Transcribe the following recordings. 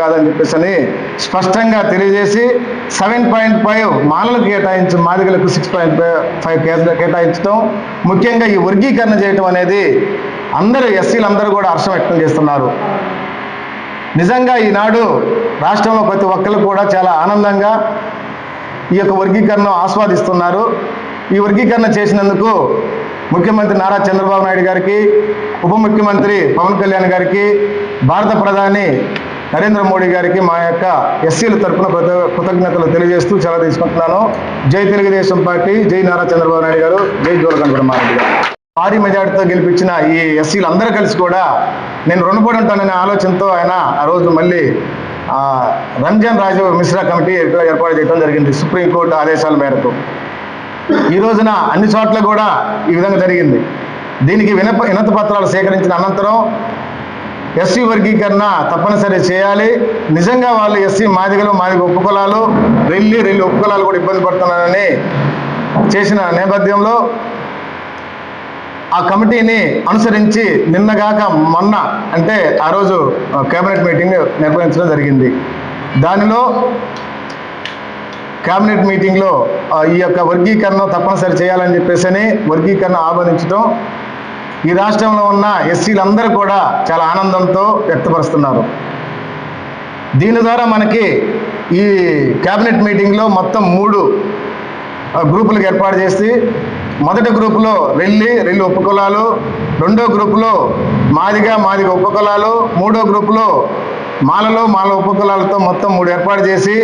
కాదని చెప్పేసి అని స్పష్టంగా తెలియజేసి సెవెన్ పాయింట్ ఫైవ్ మాలలకు కేటాయించి మాదిగలకు సిక్స్ పాయింట్ ఫైవ్ కేటాయించడం ముఖ్యంగా ఈ వర్గీకరణ చేయటం అనేది అందరూ ఎస్సీలందరూ కూడా హర్షం వ్యక్తం చేస్తున్నారు. నిజంగా ఈనాడు రాష్ట్రంలో ప్రతి ఒక్కరు కూడా చాలా ఆనందంగా ఈ యొక్క వర్గీకరణ ఆస్వాదిస్తున్నారు. ఈ వర్గీకరణ చేసినందుకు ముఖ్యమంత్రి నారా చంద్రబాబు నాయుడు గారికి ఉప ముఖ్యమంత్రి పవన్ కళ్యాణ్ గారికి భారత ప్రధాని నరేంద్ర మోడీ గారికి మా యొక్క ఎస్సీల తరఫున కృత కృతజ్ఞతలు తెలియజేస్తూ చాలా తీసుకుంటున్నాను. జై తెలుగుదేశం పార్టీ జై నారా చంద్రబాబు నాయుడు గారు జై జోలకండ బ్రహ్మారెడ్డి గారు. భారీ మెజార్టీతో గెలిపించిన ఈ ఎస్సీలు అందరూ కలిసి కూడా నేను రుణపడి ఉంటాననే ఆలోచనతో ఆయన ఆ రోజు మళ్ళీ రంజాన్ రాజు మిశ్రా కమిటీ ఏర్పాటు చేయడం జరిగింది సుప్రీంకోర్టు ఆదేశాల మేరకు. ఈ రోజున అన్ని చోట్ల కూడా ఈ విధంగా జరిగింది. దీనికి వినప వినతి పత్రాలు సేకరించిన అనంతరం ఎస్సీ వర్గీకరణ తప్పనిసరి చేయాలి. నిజంగా వాళ్ళు ఎస్సీ మాదిగలు మాదిగ ఉపకులాలు రెల్లి రెల్లి ఉపకులాలు కూడా ఇబ్బంది పడుతున్నారని చేసిన నేపథ్యంలో ఆ కమిటీని అనుసరించి నిన్నగాక మొన్న అంటే ఆ రోజు కేబినెట్ మీటింగ్ నిర్వహించడం జరిగింది. దానిలో కేబినెట్ మీటింగ్లో ఈ యొక్క వర్గీకరణ తప్పనిసరి చేయాలని చెప్పేసి వర్గీకరణ ఆహ్వానించడం ఈ రాష్ట్రంలో ఉన్న ఎస్సీలందరూ కూడా చాలా ఆనందంతో వ్యక్తపరుస్తున్నారు. దీని ద్వారా మనకి ఈ క్యాబినెట్ మీటింగ్లో మొత్తం మూడు గ్రూపులకు ఏర్పాటు చేసి మొదటి గ్రూపులో రెల్లి రెల్లి ఉపకులాలు రెండో గ్రూపులో మాదిగా మాదిగ ఉపకులాలు మూడో గ్రూపులో మాలలో మాల ఉపకులాలతో మొత్తం మూడు ఏర్పాటు చేసి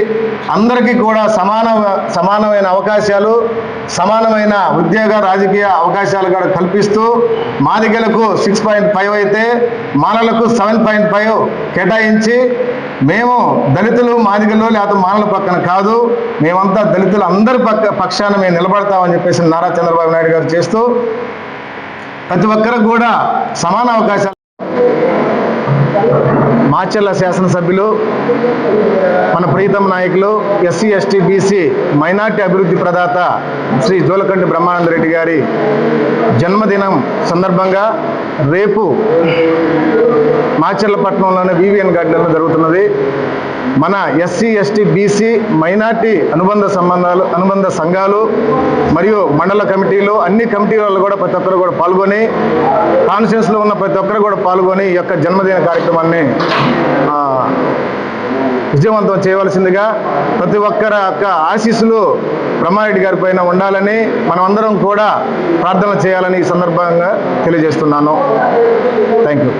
అందరికీ కూడా సమాన సమానమైన అవకాశాలు సమానమైన ఉద్యోగ రాజకీయ అవకాశాలు కూడా కల్పిస్తూ మాదిగలకు సిక్స్ పాయింట్ ఫైవ్ అయితే మాలలకు సెవెన్ పాయింట్ ఫైవ్ కేటాయించి మేము దళితులు మాదిగలు లేకపోతే మానల పక్కన కాదు. మేమంతా దళితులు అందరి పక్క పక్షాన మేము నిలబడతామని చెప్పేసి నారా చంద్రబాబు నాయుడు గారు చేస్తూ ప్రతి ఒక్కరికి కూడా సమాన అవకాశాలు మాచెల్ల శాసనసభ్యులు మన ప్రీతం నాయకులు ఎస్సీ ఎస్టీ బీసీ మైనార్టీ అభివృద్ధి ప్రదాత శ్రీ జోలకంటి బ్రహ్మానందరెడ్డి గారి జన్మదినం సందర్భంగా రేపు మాచెల్లపట్నంలోని వివిఎన్ గార్డెన్లో జరుగుతున్నది. మన ఎస్సీ ఎస్టీ బీసీ మైనార్టీ అనుబంధ సంబంధాలు అనుబంధ సంఘాలు మరియు మండల కమిటీలు అన్ని కమిటీ వాళ్ళు కూడా ప్రతి ఒక్కరు కూడా పాల్గొని కాన్ఫరెన్స్లో ఉన్న ప్రతి ఒక్కరు కూడా పాల్గొని ఈ యొక్క జన్మదిన కార్యక్రమాన్ని విజయవంతం చేయవలసిందిగా ప్రతి ఒక్కరి యొక్క ఆశీస్సులు బ్రహ్మారెడ్డి గారి పైన ఉండాలని మనమందరం కూడా ప్రార్థన చేయాలని ఈ సందర్భంగా తెలియజేస్తున్నాను. Thank you